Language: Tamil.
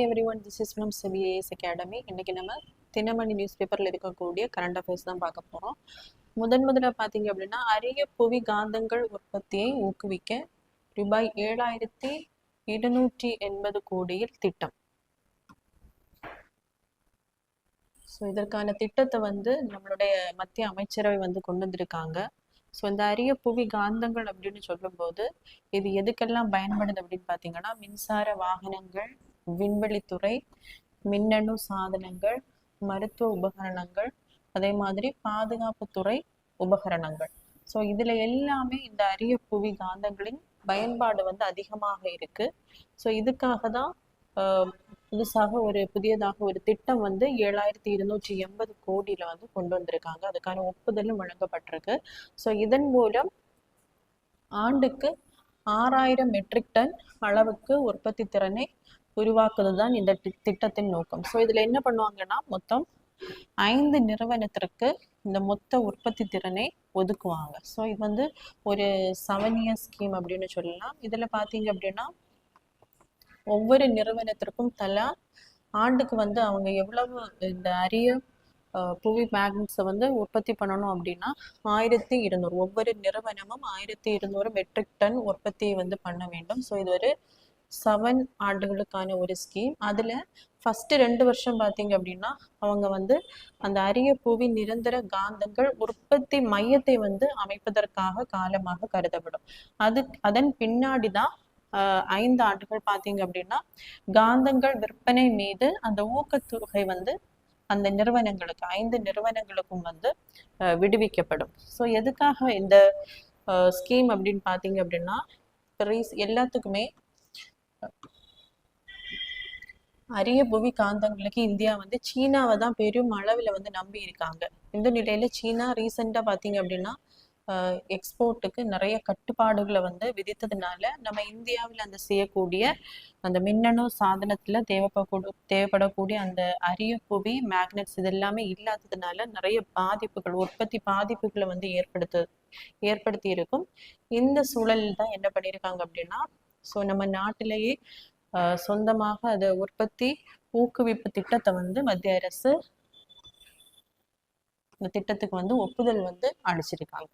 Every one this is from CBAS academy இன்னைக்கு நம்ம தினமணி நியூஸ் பேப்பரில் இருக்கக்கூடிய கரண்ட் அஃபேர்ஸ் தான் பார்க்க போகிறோம் முதன் முதல்ல பார்த்தீங்க அப்படின்னா அரிய புவி காந்தங்கள் உற்பத்தியை ஊக்குவிக்க ரூபாய் ஏழாயிரத்தி இருநூற்றி எண்பது கோடியில் திட்டம். ஸோ இதற்கான திட்டத்தை வந்து நம்மளுடைய மத்திய அமைச்சரவை வந்து கொண்டு வந்திருக்காங்க. ஸோ இந்த அரிய புவி காந்தங்கள் அப்படின்னு சொல்லும்போது இது எதுக்கெல்லாம் பயன்படுது அப்படின்னு பார்த்தீங்கன்னா மின்சார வாகனங்கள் விண்வெளித்துறை மின்னணு சாதனங்கள் மருத்துவ உபகரணங்கள் அதே மாதிரி பாதுகாப்புத்துறை உபகரணங்கள். ஸோ இதுல எல்லாமே இந்த அரிய புவி காந்தங்களின் பயன்பாடு வந்து அதிகமாக இருக்கு. ஸோ இதுக்காக தான் புதுசாக ஒரு புதியதாக ஒரு திட்டம் வந்து ஏழாயிரத்தி இருநூற்றி எண்பது கோடியில வந்து கொண்டு வந்திருக்காங்க. அதுக்கான ஒப்புதலும் வழங்கப்பட்டிருக்கு. ஸோ இதன் மூலம் ஆண்டுக்கு ஆறாயிரம் மெட்ரிக் டன் அளவுக்கு உற்பத்தி திறனை உருவாக்குவது தான் இந்த திட்டத்தின் நோக்கம். ஸோ இதில் என்ன பண்ணுவாங்கன்னா மொத்தம் ஐந்து நிறுவனத்திற்கு இந்த மொத்த உற்பத்தி திறனை ஒதுக்குவாங்க. ஸோ இது வந்து ஒரு செவன் இயர் ஸ்கீம் அப்படின்னு சொல்லலாம். இதில் பார்த்தீங்க அப்படின்னா ஒவ்வொரு நிறுவனத்திற்கும் தலா ஆண்டுக்கு வந்து அவங்க எவ்வளவு இந்த அரிய அஹ், புவி மேக்னட்ஸை வந்து உற்பத்தி பண்ணணும் அப்படின்னா ஆயிரத்தி இருநூறு. ஒவ்வொரு நிறுவனமும் ஆயிரத்தி இருநூறு மெட்ரிக் டன் உற்பத்தியை வந்து பண்ண வேண்டும். ஸோ இது ஒரு செவன் ஆண்டுகளுக்கான ஒரு ஸ்கீம் அதில் ஃபஸ்ட்டு ரெண்டு வருஷம் பார்த்தீங்க அப்படின்னா அவங்க வந்து அந்த அரிய புவி நிரந்தர காந்தங்கள் உற்பத்தி மையத்தை வந்து அமைப்பதற்காக காலமாக கருதப்படும். அது அதன் பின்னாடி தான் ஆஹ் ஐந்து ஆண்டுகள் பார்த்தீங்க அப்படின்னா காந்தங்கள் விற்பனை மீது அந்த ஊக்கத்தொகை வந்து அந்த நிறுவனங்களுக்கு ஐந்து நிறுவனங்களுக்கும் வந்து விடுவிக்கப்படும். ஸோ எதுக்காக இந்த ஸ்கீம் அப்படின்னு பார்த்தீங்க அப்படின்னா ரீஸ் எல்லாத்துக்குமே அரிய புவி காந்தங்களுக்கு இந்தியா வந்து சீனாவை தான் பெரும் அளவில் வந்து நம்பி இருக்காங்க. இந்த நிலையில சீனா ரீசெண்டாக பார்த்தீங்க அப்படின்னா எக்ஸ்போர்ட்டுக்கு நிறைய கட்டுப்பாடுகளை வந்து விதித்ததுனால நம்ம இந்தியாவில் அந்த செய்யக்கூடிய அந்த மின்னணு சாதனத்துல தேவைப்படக்கூட தேவைப்படக்கூடிய அந்த அரிய புவி மேக்னெட்ஸ் இது எல்லாமே இல்லாததுனால நிறைய பாதிப்புகள் உற்பத்தி பாதிப்புகளை வந்து ஏற்படுத்து ஏற்படுத்தி இருக்கும் இந்த சூழலில் தான் என்ன பண்ணியிருக்காங்க அப்படின்னா ஸோ நம்ம நாட்டிலேயே சொந்தமாக அதை உற்பத்தி ஊக்குவிப்பு திட்டத்தை வந்து மத்திய அரசு இந்த திட்டத்துக்கு வந்து ஒப்புதல் வந்து அளிச்சிருக்காங்க.